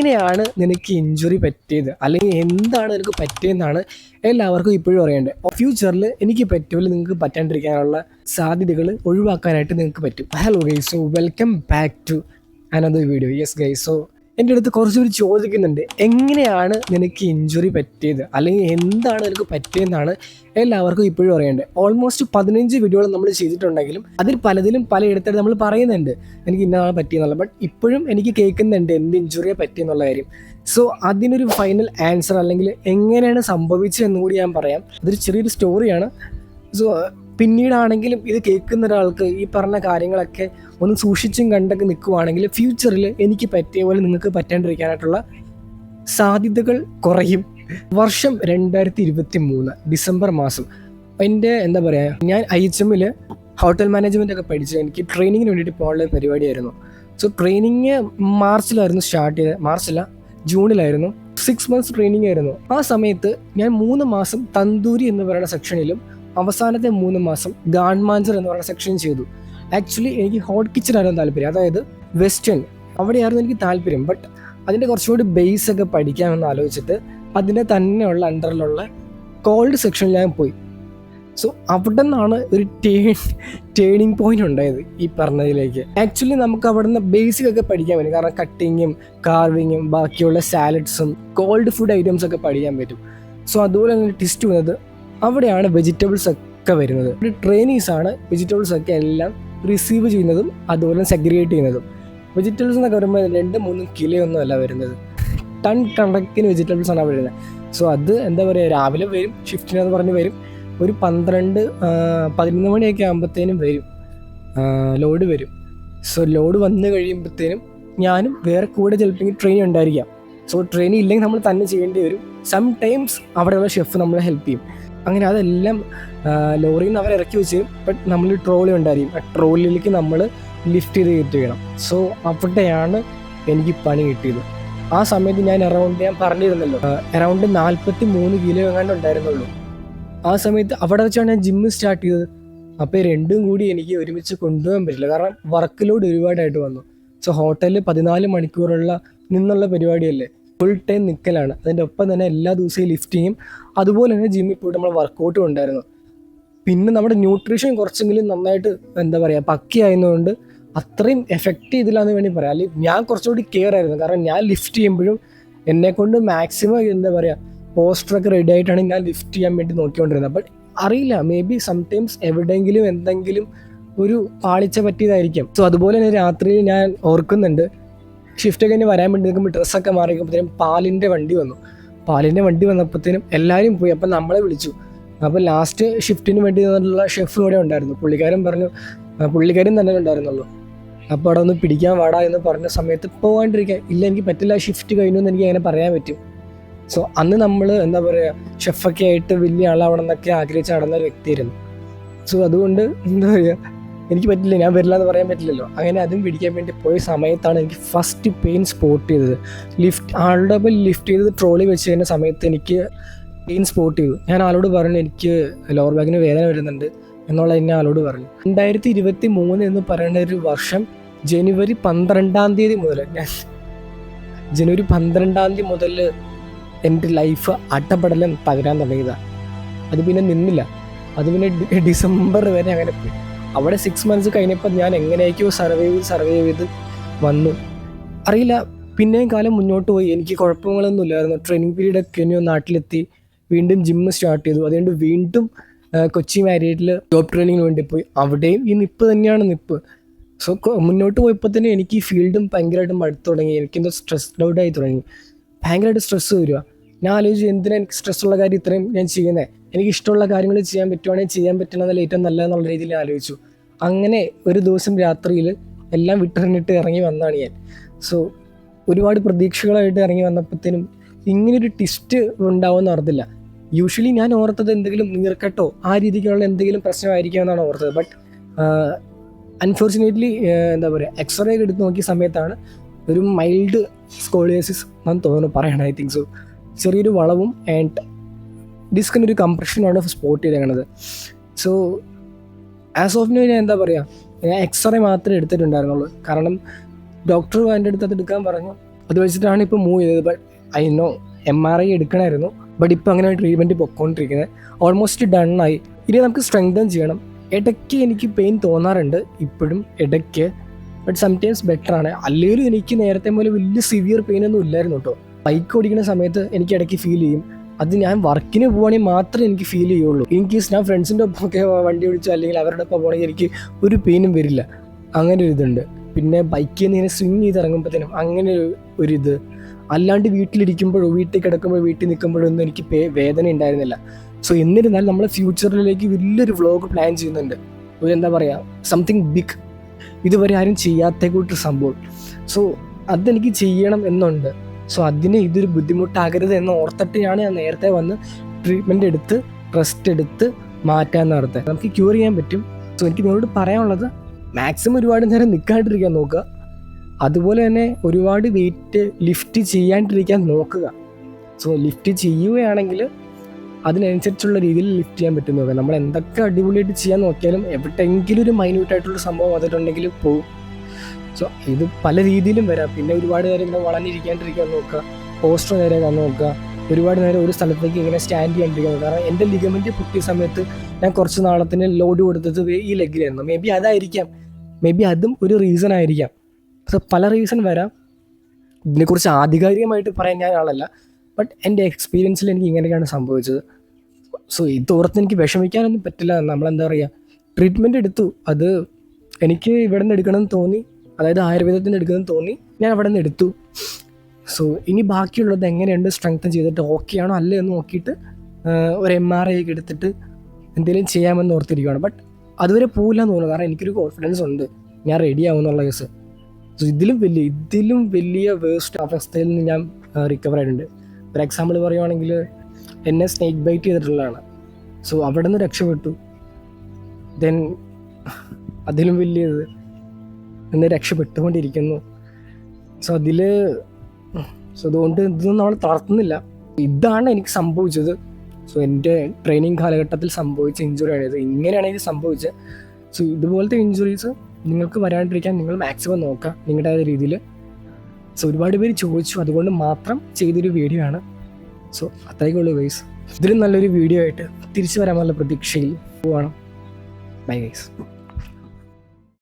എങ്ങനെയാണ് നിനക്ക് ഇഞ്ചുറി പറ്റിയത്? അല്ലെങ്കിൽ എന്താണ് നിനക്ക് പറ്റിയതെന്നാണ് എല്ലാവർക്കും ഇപ്പോഴും അറിയേണ്ടത്. ഫ്യൂച്ചറിൽ എനിക്ക് പറ്റുമല്ലോ നിങ്ങൾക്ക് പറ്റാണ്ടിരിക്കാനുള്ള സാധ്യതകൾ ഒഴിവാക്കാനായിട്ട് നിങ്ങൾക്ക് പറ്റും. Hello ഗൈസോ welcome back to another video yes ഗൈസോ എന്റെ അടുത്ത് കുറച്ച് കുറച്ചുകൂടി ചോദിക്കുന്നുണ്ട് എങ്ങനെയാണ് നിനക്ക് ഇഞ്ചുറി പറ്റിയത്? അല്ലെങ്കിൽ എന്താണ് നിനക്ക് പറ്റിയതെന്നാണ് എല്ലാവർക്കും ഇപ്പോഴും അറിയേണ്ടത്. ഓൾമോസ്റ്റ് പതിനഞ്ച് വീഡിയോകൾ നമ്മൾ ചെയ്തിട്ടുണ്ടെങ്കിലും അതിൽ പലതിലും പലയിടത്തായിട്ട് നമ്മൾ പറയുന്നുണ്ട് എനിക്ക് ഇന്നതാണ് പറ്റിയെന്നുള്ളത്. ബട്ട് ഇപ്പോഴും എനിക്ക് കേൾക്കുന്നുണ്ട് എന്ത് ഇഞ്ചുറിയെ പറ്റിയെന്നുള്ള കാര്യം. സോ അതിനൊരു ഫൈനൽ ആൻസർ അല്ലെങ്കിൽ എങ്ങനെയാണ് സംഭവിച്ചതെന്ന് കൂടി ഞാൻ പറയാം. അതൊരു ചെറിയൊരു സ്റ്റോറിയാണ് സോ പിന്നീടാണെങ്കിലും ഇത് കേൾക്കുന്ന ഒരാൾക്ക് ഈ പറഞ്ഞ കാര്യങ്ങളൊക്കെ ഒന്ന് സൂക്ഷിച്ചും കണ്ടൊക്കെ നിൽക്കുവാണെങ്കിൽ ഫ്യൂച്ചറിൽ എനിക്ക് പറ്റിയ പോലെ നിങ്ങൾക്ക് പറ്റാണ്ടിരിക്കാനായിട്ടുള്ള സാധ്യതകൾ കുറയും. വർഷം രണ്ടായിരത്തി ഇരുപത്തി മൂന്ന് ഡിസംബർ മാസം. എന്റെ എന്താ പറയുക ഞാൻ ഐ എച്ച് എമ്മിൽ ഹോട്ടൽ മാനേജ്മെന്റ് ഒക്കെ പഠിച്ച് എനിക്ക് ട്രെയിനിങ്ങിന് വേണ്ടിയിട്ട് പോകാനുള്ള പരിപാടിയായിരുന്നു. സോ ട്രെയിനിങ് മാർച്ചിലായിരുന്നു സ്റ്റാർട്ട് ചെയ്തത്. മാർച്ചില്ല ജൂണിലായിരുന്നു. സിക്സ് മന്ത്സ് ട്രെയിനിങ് ആയിരുന്നു. ആ സമയത്ത് ഞാൻ മൂന്ന് മാസം തന്തൂരി എന്ന് പറയുന്ന സെക്ഷനിലും അവസാനത്തെ മൂന്ന് മാസം ഗാഡ് മാൻസർ എന്ന് പറയുന്ന സെക്ഷൻ ചെയ്തു. ആക്ച്വലി എനിക്ക് ഹോട്ട് കിച്ചൺ ആയിരുന്നു താല്പര്യം. അതായത് വെസ്റ്റേൺ അവിടെയായിരുന്നു എനിക്ക് താല്പര്യം. ബട്ട് അതിന്റെ കുറച്ചുകൂടി ബേസ് ഒക്കെ പഠിക്കാമെന്ന് ആലോചിച്ചിട്ട് അതിന്റെ തന്നെയുള്ള അണ്ടറിലുള്ള കോൾഡ് സെക്ഷനിൽ ഞാൻ പോയി. സോ അവിടെ നിന്നാണ് ഒരു ടേൺ ടേണിങ് പോയിന്റ് ഉണ്ടായത് ഈ പറഞ്ഞതിലേക്ക്. ആക്ച്വലി നമുക്ക് അവിടെ നിന്ന് ബേസിക് ഒക്കെ പഠിക്കാൻ പറ്റും. കാരണം കട്ടിങ്ങും കാർവിങ്ങും ബാക്കിയുള്ള സാലഡ്സും കോൾഡ് ഫുഡ് ഐറ്റംസ് ഒക്കെ പഠിക്കാൻ പറ്റും. സോ അതുപോലെ തന്നെ ടിസ്റ്റ് വന്നത് അവിടെയാണ് വെജിറ്റബിൾസ് ഒക്കെ വരുന്നത്. ഒരു ട്രെയിനീസ് ആണ് വെജിറ്റബിൾസ് ഒക്കെ എല്ലാം റിസീവ് ചെയ്യുന്നതും അതുപോലെ സെഗ്രിഗേറ്റ് ചെയ്യുന്നതും. വെജിറ്റബിൾസ് എന്നൊക്കെ വരുമ്പോൾ രണ്ട് മൂന്നും കിലോ ഒന്നും അല്ല വരുന്നത്. ടൺ കണക്കിന് വെജിറ്റബിൾസ് ആണ് വരുന്നത്. സോ അത് എന്താ പറയുക രാവിലെ വരും ഷിഫ്റ്റിനെന്ന് പറഞ്ഞ് വരും. ഒരു പന്ത്രണ്ട് പതിനൊന്ന് മണിയൊക്കെ ആകുമ്പോഴത്തേനും വരും. ലോഡ് വരും. സോ ലോഡ് വന്നു കഴിയുമ്പോഴത്തേനും ഞാനും വേറെ കൂടെ ചിലപ്പോൾ ട്രെയിൻ ഉണ്ടായിരിക്കാം. സോ ട്രെയിൻ ഇല്ലെങ്കിൽ നമ്മൾ തന്നെ ചെയ്യേണ്ടി വരും. സം ടൈംസ് അവിടെയുള്ള ഷെഫ് നമ്മളെ ഹെൽപ്പ് ചെയ്യും. അങ്ങനെ അതെല്ലാം ലോറിയിൽ നിന്ന് അവർ ഇറക്കി വെച്ച് ബട്ട് നമ്മൾ ട്രോളി ഉണ്ടായിരിക്കും. ആ ട്രോളിയിലേക്ക് നമ്മൾ ലിഫ്റ്റ് ചെയ്ത് കയറ്റി വേണം സോ അവിടെയാണ് എനിക്ക് പണി കിട്ടിയത്. ആ സമയത്ത് ഞാൻ അറൗണ്ട് ഞാൻ പറഞ്ഞിരുന്നല്ലോ അറൗണ്ട് നാൽപ്പത്തി മൂന്ന് കിലോ എങ്ങാണ്ട് ഉണ്ടായിരുന്നുള്ളൂ. ആ സമയത്ത് അവിടെ വെച്ചാണ് ഞാൻ ജിമ്മ് സ്റ്റാർട്ട് ചെയ്തത്. അപ്പോൾ രണ്ടും കൂടി എനിക്ക് ഒരുമിച്ച് കൊണ്ടുപോകാൻ പറ്റില്ല. കാരണം വർക്ക് ലോഡ് ഒരുപാടായിട്ട് വന്നു. സോ ഹോട്ടലിൽ പതിനാല് മണിക്കൂറുള്ള നിന്നുള്ള പരിപാടിയല്ലേ? ഫുൾ ടൈം നിൽക്കലാണ് അതിന്റെ ഒപ്പം തന്നെ എല്ലാ ദിവസവും ലിഫ്റ്റിങ്ങും അതുപോലെ തന്നെ ജിമ്മിൽ പോയിട്ട് നമ്മൾ വർക്കൗട്ടും ഉണ്ടായിരുന്നു. പിന്നെ നമ്മുടെ ന്യൂട്രീഷൻ കുറച്ചെങ്കിലും നന്നായിട്ട് എന്താ പറയുക പക്കിയായതുകൊണ്ട് അത്രയും എഫക്റ്റ് ചെയ്തില്ല എന്ന് വേണ്ടി പറയാം. അല്ലെങ്കിൽ ഞാൻ കുറച്ചുകൂടി കെയർ ആയിരുന്നു. കാരണം ഞാൻ ലിഫ്റ്റ് ചെയ്യുമ്പോഴും എന്നെ കൊണ്ട് മാക്സിമം എന്താ പറയുക പോസ്റ്ററൊക്കെ റെഡി ആയിട്ടാണ് ഞാൻ ലിഫ്റ്റ് ചെയ്യാൻ വേണ്ടി നോക്കിക്കൊണ്ടിരുന്നത്. ബട്ട് അറിയില്ല മേ ബി സംടൈംസ് എവിടെയെങ്കിലും എന്തെങ്കിലും ഒരു പാളിച്ച പറ്റിയതായിരിക്കും. സോ അതുപോലെ തന്നെ രാത്രിയിൽ ഞാൻ ഓർക്കുന്നുണ്ട് ഷിഫ്റ്റ് കഴിഞ്ഞ് വരാൻ വേണ്ടി നിൽക്കുമ്പോൾ ഡ്രസ്സൊക്കെ മാറിയപ്പോഴത്തേനും പാലിന്റെ വണ്ടി വന്നു. പാലിന്റെ വണ്ടി വന്നപ്പോഴത്തേനും എല്ലാവരും പോയി. അപ്പം നമ്മളെ വിളിച്ചു. അപ്പോൾ ലാസ്റ്റ് ഷിഫ്റ്റിന് വേണ്ടി നിന്നുള്ള ഷെഫ് ഇവിടെ ഉണ്ടായിരുന്നു. പുള്ളിക്കാരൻ പറഞ്ഞു പുള്ളിക്കാരൻ തന്നെ ഉണ്ടായിരുന്നുള്ളൂ. അപ്പോൾ അവിടെ ഒന്ന് പിടിക്കാൻ വാടാ എന്ന് പറഞ്ഞ സമയത്ത് പോകാണ്ടിരിക്കാൻ ഇല്ല എനിക്ക് പറ്റില്ല ഷിഫ്റ്റ് കഴിഞ്ഞു എന്ന് എനിക്ക് അങ്ങനെ പറയാൻ പറ്റും. സോ അന്ന് നമ്മൾ എന്താ പറയുക ഷെഫൊക്കെ ആയിട്ട് വലിയ ആളാവണം എന്നൊക്കെ ആഗ്രഹിച്ച് നടന്ന ഒരു വ്യക്തിയായിരുന്നു. സോ അതുകൊണ്ട് എന്താ പറയുക എനിക്ക് പറ്റില്ല ഞാൻ വരില്ല എന്ന് പറയാൻ പറ്റില്ലല്ലോ. അങ്ങനെ അതും പിടിക്കാൻ വേണ്ടി പോയ സമയത്താണ് എനിക്ക് ഫസ്റ്റ് പെയിൻ സ്പോട്ട് ചെയ്തത്. ലിഫ്റ്റ് ആളുടെ ലിഫ്റ്റ് ചെയ്ത് ട്രോളി വെച്ച് കഴിഞ്ഞ സമയത്ത് എനിക്ക് പെയിൻ സ്പോട്ട് ചെയ്തു. ഞാൻ ആളോട് പറഞ്ഞു എനിക്ക് ലോവർ ബാഗിന് വേദന വരുന്നുണ്ട് എന്നുള്ള എന്നെ ആളോട് പറഞ്ഞു. രണ്ടായിരത്തി ഇരുപത്തി മൂന്ന് എന്ന് പറയുന്ന ഒരു വർഷം ജനുവരി പന്ത്രണ്ടാം തീയതി മുതൽ ഞാൻ ജനുവരി പന്ത്രണ്ടാം തീയതി മുതൽ എന്റെ ലൈഫ് അട്ടപ്പെടലം തകരാൻ തുടങ്ങിയതാണ് അത് പിന്നെ നിന്നില്ല. അത് പിന്നെ ഡിസംബർ വരെ അങ്ങനെ പോയി. അവിടെ സിക്സ് മന്ത്സ് കഴിഞ്ഞപ്പോൾ ഞാൻ എങ്ങനെയൊക്കെയോ സർവൈവ് സർവൈവ് ചെയ്ത് വന്നു. അറിയില്ല പിന്നെയും കാലം മുന്നോട്ട് പോയി. എനിക്ക് കുഴപ്പങ്ങളൊന്നും ഇല്ലായിരുന്നു. ട്രെയിനിങ് പീരീഡ് ഒക്കെ ഇനി നാട്ടിലെത്തി. വീണ്ടും ജിമ്മ് സ്റ്റാർട്ട് ചെയ്തു. അതുകൊണ്ട് വീണ്ടും കൊച്ചി മാരിയറ്റിൽ ജോബ് ട്രെയിനിങ്ങിന് വേണ്ടി പോയി. അവിടെയും ഈ നിപ്പ് തന്നെയാണ് നിപ്പ്. സോ മുന്നോട്ട് പോയപ്പോൾ തന്നെ എനിക്ക് ഈ ഫീൽഡും ഭയങ്കരമായിട്ട് മടുത്തു തുടങ്ങി. എനിക്കെന്തോ സ്ട്രെസ്ഡ് ഔട്ട് ആയി തുടങ്ങി. ഭയങ്കരമായിട്ട് സ്ട്രെസ്സ് വരിക. ഞാൻ ആലോചിച്ച് എന്തിനാ എനിക്ക് സ്ട്രെസ് ഉള്ള കാര്യം ഇത്രയും ഞാൻ ചെയ്യുന്നത് എനിക്ക് ഇഷ്ടമുള്ള കാര്യങ്ങൾ ചെയ്യാൻ പറ്റുവാണെങ്കിൽ ചെയ്യാൻ പറ്റണതല്ല ഏറ്റവും നല്ലത് എന്നുള്ള രീതിയിൽ ആലോചിച്ചു. അങ്ങനെ ഒരു ദിവസം രാത്രിയിൽ എല്ലാം വിട്ടെറിഞ്ഞിട്ട് ഇറങ്ങി വന്നാണ് ഞാൻ. സോ ഒരുപാട് പ്രതീക്ഷകളായിട്ട് ഇറങ്ങി വന്നപ്പോഴത്തേനും ഇങ്ങനൊരു ടിസ്റ്റ് ഉണ്ടാവുമെന്ന് ഓർത്തില്ല യൂഷ്വലി ഞാൻ ഓർത്തത് എന്തെങ്കിലും നീർക്കെട്ടോ ആ രീതിക്കുള്ള എന്തെങ്കിലും പ്രശ്നമായിരിക്കും എന്നാണ് ഓർത്തത്. ബട്ട് അൺഫോർച്ചുനേറ്റ്ലി എന്താ പറയുക എക്സ്റേ ഒക്കെ എടുത്ത് നോക്കിയ സമയത്താണ് ഒരു മൈൽഡ് സ്കോളിയോസിസ് എന്ന് തോന്നുന്നു പറയണം ഐ തിങ്ക് സോ ചെറിയൊരു വളവും ആൻഡ് ഡിസ്കിന്റെ ഒരു കംപ്രഷനാണ് സ്പോട്ട് ചെയ്തേക്കണത്. സോ ആസ് ഓഫ് നോ ഞാൻ എന്താ പറയുക ഞാൻ എക്സ്റേ മാത്രമേ എടുത്തിട്ടുണ്ടായിരുന്നുള്ളൂ. കാരണം ഡോക്ടർ എന്റെ അടുത്ത് അത് എടുക്കാൻ പറഞ്ഞു. അത് വെച്ചിട്ടാണ് ഇപ്പോൾ മൂവ് ചെയ്തത്. But I know M R I എടുക്കണമായിരുന്നു. But ഇപ്പോൾ അങ്ങനെ ട്രീറ്റ്മെന്റ് പൊക്കോണ്ടിരിക്കുന്നത് ഓൾമോസ്റ്റ് ഡണ്ണായി ഇനി നമുക്ക് സ്ട്രെങ്തൻ ചെയ്യണം. ഇടയ്ക്ക് എനിക്ക് പെയിൻ തോന്നാറുണ്ട്. ഇപ്പോഴും ഇടയ്ക്ക്. ബട്ട് സംടൈംസ് ബെറ്റർ ആണ്. അല്ലെങ്കിലും എനിക്ക് നേരത്തെ പോലെ വലിയ സിവിയർ പെയിൻ ഒന്നും ഇല്ലായിരുന്നു കേട്ടോ ബൈക്ക് ഓടിക്കുന്ന സമയത്ത് എനിക്ക് ഇടയ്ക്ക് ഫീൽ ചെയ്യും. അത് ഞാൻ വർക്കിന് പോവുകയാണെങ്കിൽ മാത്രമേ എനിക്ക് ഫീൽ ചെയ്യുള്ളൂ. ഇൻ കേസ് ഞാൻ ഫ്രണ്ട്സിന്റെ ഒപ്പം ഒക്കെ വണ്ടി ഓടിച്ചോ അല്ലെങ്കിൽ അവരുടെ ഒപ്പം പോകണമെങ്കിൽ എനിക്ക് ഒരു പെയിനും വരില്ല. അങ്ങനെ ഒരു ഇതുണ്ട്. പിന്നെ ബൈക്കിൽ നിന്ന് ഇങ്ങനെ സ്വിങ് ചെയ്ത് ഇറങ്ങുമ്പോഴത്തേനും അങ്ങനെ ഒരു- ഒരു ഇത്. അല്ലാണ്ട് വീട്ടിലിരിക്കുമ്പോഴോ വീട്ടിൽ കിടക്കുമ്പോഴോ വീട്ടിൽ നിൽക്കുമ്പോഴോ ഒന്നും എനിക്ക് വേദന ഉണ്ടായിരുന്നില്ല. സോ എന്നിരുന്നാൽ നമ്മൾ ഫ്യൂച്ചറിലേക്ക് വലിയൊരു വ്ളോഗ് പ്ലാൻ ചെയ്യുന്നുണ്ട്. ഒരു എന്താ പറയുക സംതിങ് ബിഗ് ഇതുവരെ ആരും ചെയ്യാത്ത കൂട്ടൊരു സംഭവം. സോ അതെനിക്ക് ചെയ്യണം എന്നുണ്ട്. സോ അതിന് ഇതൊരു ബുദ്ധിമുട്ടാകരുത് എന്ന് ഓർത്തിട്ടാണ് ഞാൻ നേരത്തെ വന്ന് ട്രീറ്റ്മെന്റ് എടുത്ത് റെസ്റ്റ് എടുത്ത് മാറ്റാൻ നടത്തുക നമുക്ക് ക്യൂർ ചെയ്യാൻ പറ്റും. സോ എനിക്ക് നിങ്ങളോട് പറയാനുള്ളത് മാക്സിമം ഒരുപാട് നേരം നിൽക്കാണ്ടിരിക്കാൻ നോക്കുക. അതുപോലെ തന്നെ ഒരുപാട് വെയിറ്റ് ലിഫ്റ്റ് ചെയ്യാണ്ടിരിക്കാൻ നോക്കുക. സോ ലിഫ്റ്റ് ചെയ്യുകയാണെങ്കിൽ അതിനനുസരിച്ചുള്ള രീതിയിൽ ലിഫ്റ്റ് ചെയ്യാൻ പറ്റും നോക്കുക. നമ്മൾ എന്തൊക്കെ അടിപൊളിയായിട്ട് ചെയ്യാൻ നോക്കിയാലും എവിടെയെങ്കിലും ഒരു മൈന്യൂട്ടായിട്ടുള്ള സംഭവം വന്നിട്ടുണ്ടെങ്കിൽ പോകും സോ ഇത് പല രീതിയിലും വരാം. പിന്നെ ഒരുപാട് നേരം ഇങ്ങനെ വളഞ്ഞിരിക്കാണ്ടിരിക്കാൻ നോക്കുക. പോസ്റ്റർ നേരെ കാണാൻ നോക്കുക. ഒരുപാട് നേരം ഒരു സ്ഥലത്തേക്ക് ഇങ്ങനെ സ്റ്റാൻഡ് ചെയ്യാണ്ടിരിക്കുന്നത് കാരണം എന്റെ ലിഗമെന്റ് പൊട്ടിയ സമയത്ത് ഞാൻ കുറച്ച് നാളത്തിന് ലോഡ് കൊടുത്തത് ഈ ലെഗിലായിരുന്നു മേ ബി അതായിരിക്കാം. മേ ബി അതും ഒരു റീസൺ ആയിരിക്കാം. സോ പല റീസൺ വരാം. ഇതിനെക്കുറിച്ച് ആധികാരികമായിട്ട് പറയാൻ ഞാൻ ആളല്ല. ബട്ട് എന്റെ എക്സ്പീരിയൻസിൽ എനിക്ക് ഇങ്ങനെയൊക്കെയാണ് സംഭവിച്ചത്. സോ ഇത് ഓർത്ത് എനിക്ക് വിഷമിക്കാനൊന്നും പറ്റില്ല. നമ്മളെന്താ പറയുക ട്രീറ്റ്മെന്റ് എടുത്തു. അത് എനിക്ക് ഇവിടെ നിന്ന് എടുക്കണമെന്ന് തോന്നി. അതായത് ആയുർവേദത്തിന് എടുക്കണമെന്ന് തോന്നി. ഞാൻ അവിടെ നിന്ന് എടുത്തു. സോ ഇനി ബാക്കിയുള്ളത് എങ്ങനെയുണ്ട് സ്ട്രെങ്തൻ ചെയ്തിട്ട് ഓക്കെ ആണോ അല്ലേ എന്ന് നോക്കിയിട്ട് ഒരു എം ആർ ഐ എടുത്തിട്ട് എന്തെങ്കിലും ചെയ്യാമെന്ന് ഓർത്തിരിക്കുകയാണ് ബട്ട് അതുവരെ പോകില്ല എന്ന് തോന്നുന്നു. കാരണം എനിക്കൊരു കോൺഫിഡൻസ് ഉണ്ട്. ഞാൻ റെഡി ആവുമെന്നുള്ള കേസ് സോ ഇതിലും വലിയ ഇതിലും വലിയ വേസ്റ്റ് അവസ്ഥയിൽ നിന്ന് ഞാൻ റിക്കവർ ആയിട്ടുണ്ട്. ഫോർ എക്സാമ്പിൾ പറയുവാണെങ്കിൽ എന്നെ സ്നേക്ക് ബൈറ്റ് ചെയ്തിട്ടുള്ളതാണ്. സോ അവിടെ നിന്ന് രക്ഷപ്പെട്ടു. ദെൻ അതിലും വലിയത് ഇന്ന് രക്ഷപ്പെട്ടുകൊണ്ടിരിക്കുന്നു. സോ അതിൽ സോ അതുകൊണ്ട് ഇതൊന്നും നമ്മൾ തളർത്തുന്നില്ല. ഇതാണ് എനിക്ക് സംഭവിച്ചത്. സോ എന്റെ ട്രെയിനിങ് കാലഘട്ടത്തിൽ സംഭവിച്ച ഇഞ്ചുറിയാണ് ഇത്. ഇങ്ങനെയാണ് ഇത് സംഭവിച്ചത്. സോ ഇതുപോലത്തെ ഇഞ്ചുറീസ് നിങ്ങൾക്ക് വരാണ്ടിരിക്കാൻ നിങ്ങൾ മാക്സിമം നോക്കുക നിങ്ങളുടേതായ രീതിയിൽ സോ ഒരുപാട് പേര് ചോദിച്ചു. അതുകൊണ്ട് മാത്രം ചെയ്തൊരു വീഡിയോ ആണ്. സോ അത്രയ്ക്കുള്ളൂ വൈസ് ഇതിലും നല്ലൊരു വീഡിയോ ആയിട്ട് തിരിച്ചു വരാമെന്നുള്ള പ്രതീക്ഷയിൽ പോവാണ്. Bye guys